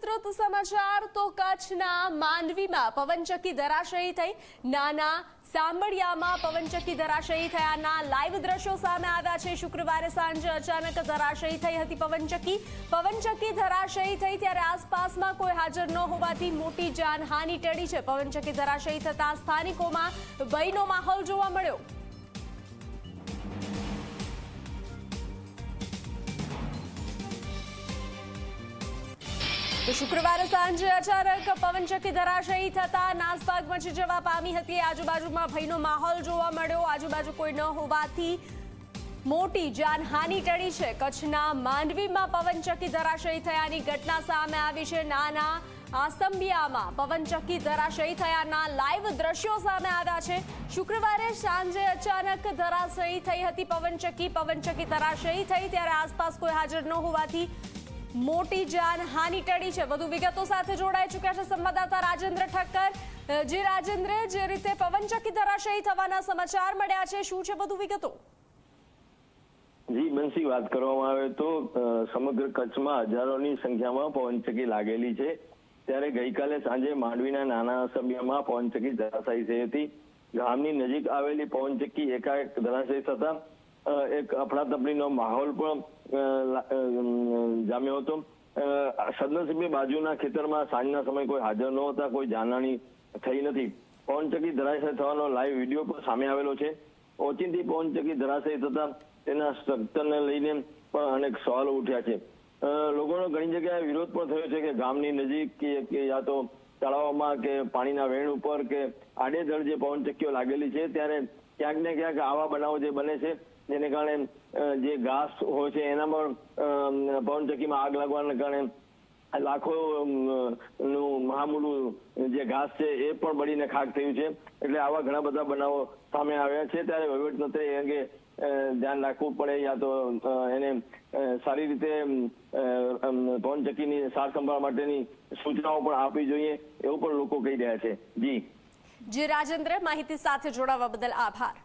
વિસ્તૃત સમાચાર તો કચ્છના માંડવીમાં પવનચક્કી ધરાશયી થઈ. નાના સાંબળિયામાં પવનચક્કી ધરાશયી થયાના લાઈવ દ્રશ્યો સામે આવ્યા છે. શુક્રવારે સાંજે અચાનક ધરાશયી થઈ હતી પવનચક્કી. પવનચક્કી ધરાશયી થઈ ત્યારે આસપાસમાં કોઈ હાજર ન હોવાથી મોટી જાનહાનિ ટળી છે. પવનચક્કી ધરાશયી થતા સ્થાનિકોમાં ભયનો માહોલ જોવા મળ્યો. શુક્રવારે સાંજે અચાનક પવનચક્કી ધરાશયી થતા નાસભાગ મચી જવા પામી હતી. આજુબાજુમાં ભયનો માહોલ જોવા મળ્યો. આજુબાજુ કોઈ ન હોવાથી મોટી જાનહાનિ ટળી છે. કચ્છના માંડવીમાં પવનચક્કી ધરાશયી થયાની ઘટના સામે આવી છે. નાના આસંબિયામાં પવનચક્કી ધરાશયી થયાના લાઈવ દ્રશ્યો સામે આવ્યા છે. શુક્રવારે સાંજે અચાનક ધરાશયી થઈ હતી પવનચક્કી પવનચક્કી ધરાશયી થઈ ત્યારે આસપાસ કોઈ હાજર ન હોવાથી મોટી જાનહાનિ ટળી છે. વધુ વિગતો સાથે જોડાઈ ચૂક્યા છે સંવાદદાતા રાજેન્દ્ર ઠક્કર. જે રાજેન્દ્ર જે રીતે પવનચક્કી ધરાશયી થવાના સમાચાર મળ્યા છે, શું છે વધુ વિગતો? જી, બંસી, વાત કરવામાં આવે તો સમગ્ર કચ્છમાં હજારોની સંખ્યામાં પવનચક્કી લાગેલી છે. ત્યારે ગઈકાલે સાંજે માંડવીના નાના સભ્યમાં પવનચક્કી ધરાશાયી થઈ હતી. ગામની નજીક આવેલી પવનચક્કી એકાએક ધરાશાયી થતા એક અફડાતફડીનો માહોલ પણ જામ્યો હતો. સદનસીબે બાજુના ખેતરમાં સાંજના સમયે કોઈ હાજર નહોતા, કોઈ જાનહાની થઈ નથી. પવનચક્કી ધરાશય થવાનો લાઈવ વીડિયો પણ સામે આવેલો છે. ઓચિંતી પવનચક્કી ધરાશય થતા તેના સ્ટ્રક્ચરને લઈને પણ અનેક સવાલો ઉઠ્યા છે. લોકોનો ઘણી જગ્યાએ વિરોધ પણ થયો છે કે ગામની નજીક કે યા તો તળાવમાં કે પાણીના વેણ ઉપર કે આડેધડ જે પવનચક્કીઓ લાગેલી છે, ત્યારે ક્યાંક ને ક્યાંક આવા બનાવો જે બને છે જેને કારણે જે ઘાસ હોય છે એના પણ અ, પવનચક્કીમાં આગ લાગવાને કારણે લાખો નું મહામૂલું જે ઘાસ છે એ પણ બળીને ખાક થયું છે. એટલે આવા ઘણા બધા બનાવો સામે આવ્યા છે. ત્યારે વહીવટતંત્રે એ અંગે ધ્યાન રાખવું પડે યા તો એને સારી રીતે પવનચક્કીની સાર સંભાળ માટેની સૂચનાઓ પણ આપવી જોઈએ એવું પણ લોકો કહી રહ્યા છે. જી. જે રાજેન્દ્ર માહિતી સાથે જોડાવા બદલ આભાર.